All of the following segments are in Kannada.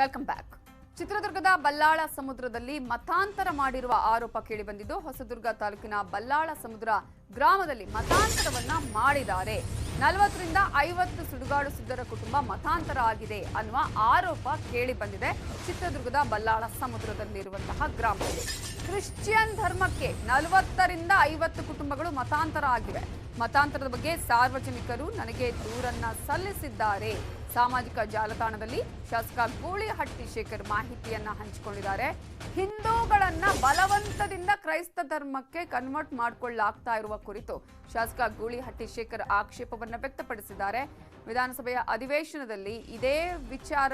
Welcome back. ಚಿತ್ರದುರ್ಗದ ಬಲ್ಲಾಳ ಸಮುದ್ರದಲ್ಲಿ ಮತಾಂತರ ಮಾಡಿರುವ ಆರೋಪ ಕೇಳಿಬಂದಿದ್ದು, ಹೊಸದುರ್ಗ ತಾಲೂಕಿನ ಬಲ್ಲಾಳ ಸಮುದ್ರ ಗ್ರಾಮದಲ್ಲಿ ಮತಾಂತರವನ್ನ ಮಾಡಿದ್ದಾರೆ. ನಲವತ್ತರಿಂದ ಐವತ್ತು ಸುಡುಗಾಡು ಕುಟುಂಬ ಮತಾಂತರ ಆಗಿದೆ ಅನ್ನುವ ಆರೋಪ ಕೇಳಿ ಬಂದಿದೆ ಚಿತ್ರದುರ್ಗದ ಬಲ್ಲಾಳ ಸಮುದ್ರದಲ್ಲಿರುವಂತಹ ಗ್ರಾಮದಲ್ಲಿ. ಕ್ರಿಶ್ಚಿಯನ್ ಧರ್ಮಕ್ಕೆ ನಲವತ್ತರಿಂದ ಐವತ್ತು ಕುಟುಂಬಗಳು ಮತಾಂತರ ಆಗಿವೆ. ಮತಾಂತರದ ಬಗ್ಗೆ ಸಾರ್ವಜನಿಕರು ನನಗೆ ದೂರನ್ನ ಸಲ್ಲಿಸಿದ್ದಾರೆ. ಸಾಮಾಜಿಕ ಜಾಲತಾಣದಲ್ಲಿ ಶಾಸಕ ಗೂಳಿಹಟ್ಟಿ ಶೇಖರ್ ಮಾಹಿತಿಯನ್ನ ಹಂಚಿಕೊಂಡಿದ್ದಾರೆ. ಹಿಂದೂಗಳನ್ನ ಬಲವಂತದಿಂದ ಕ್ರೈಸ್ತ ಧರ್ಮಕ್ಕೆ ಕನ್ವರ್ಟ್ ಮಾಡಿಕೊಳ್ಳಾಗ್ತಾ ಇರುವ ಕುರಿತು ಶಾಸಕ ಗೂಳಿಹಟ್ಟಿ ಶೇಖರ್ ಆಕ್ಷೇಪವನ್ನ ವ್ಯಕ್ತಪಡಿಸಿದ್ದಾರೆ. ವಿಧಾನಸಭೆಯ ಅಧಿವೇಶನದಲ್ಲಿ ಇದೇ ವಿಚಾರ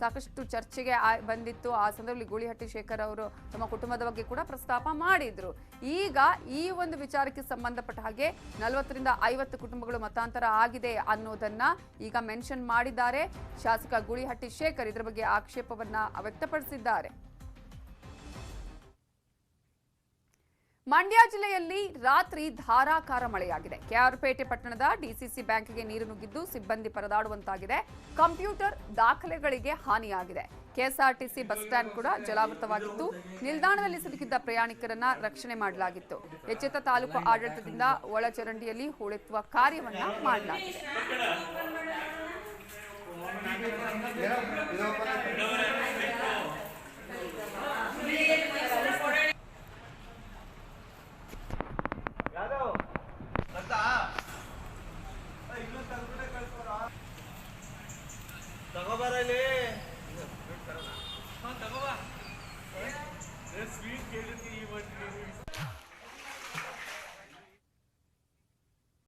ಸಾಕಷ್ಟು ಚರ್ಚೆಗೆ ಬಂದಿತ್ತು. ಆ ಸಂದರ್ಭದಲ್ಲಿ ಗೂಳಿಹಟ್ಟಿ ಶೇಖರ್ ಅವರು ತಮ್ಮ ಕುಟುಂಬದ ಬಗ್ಗೆ ಕೂಡ ಪ್ರಸ್ತಾಪ ಮಾಡಿದ್ರು. ಈಗ ಈ ಒಂದು ವಿಚಾರಕ್ಕೆ ಸಂಬಂಧಪಟ್ಟ ಹಾಗೆ ನಲವತ್ತರಿಂದ ಐವತ್ತು ಕುಟುಂಬಗಳು ಮತಾಂತರ ಆಗಿದೆ ಅನ್ನೋದನ್ನ ಈಗ ಮೆನ್ಷನ್ ಮಾಡಿದ್ದಾರೆ. ಶಾಸಕ ಗುಳಿಹಟ್ಟಿ ಶೇಖರ್ ಇದರ ಬಗ್ಗೆ ಆಕ್ಷೇಪವನ್ನ ವ್ಯಕ್ತಪಡಿಸಿದ್ದಾರೆ. ಮಂಡ್ಯ ಜಿಲ್ಲೆಯಲ್ಲಿ ರಾತ್ರಿ ಧಾರಾಕಾರ ಮಳೆಯಾಗಿದೆ. ಕೆಆರ್ಪೇಟೆ ಪಟ್ಟಣದ ಡಿಸಿಸಿ ಬ್ಯಾಂಕ್ಗೆ ನೀರು ನುಗ್ಗಿದ್ದು ಸಿಬ್ಬಂದಿ ಪರದಾಡುವಂತಾಗಿದೆ. ಕಂಪ್ಯೂಟರ್ ದಾಖಲೆಗಳಿಗೆ ಹಾನಿಯಾಗಿದೆ. ಕೆಎಸ್ಆರ್ಟಿಸಿ ಬಸ್ ಸ್ಟ್ಯಾಂಡ್ ಕೂಡ ಜಲಾವೃತವಾಗಿತ್ತು. ನಿಲ್ದಾಣದಲ್ಲಿ ಸಿಲುಕಿದ್ದ ಪ್ರಯಾಣಿಕರನ್ನ ರಕ್ಷಣೆ ಮಾಡಲಾಗಿತ್ತು. ಎಚ್ಚೆತ್ತ ತಾಲೂಕು ಆಡಳಿತದಿಂದ ಒಳಚರಂಡಿಯಲ್ಲಿ ಹೂಳೆತ್ತುವ ಕಾರ್ಯವನ್ನ ಮಾಡಲಾಗಿದೆ. ತಗೋಬಾರಲ್ಲಿ ತಗೋಬಾ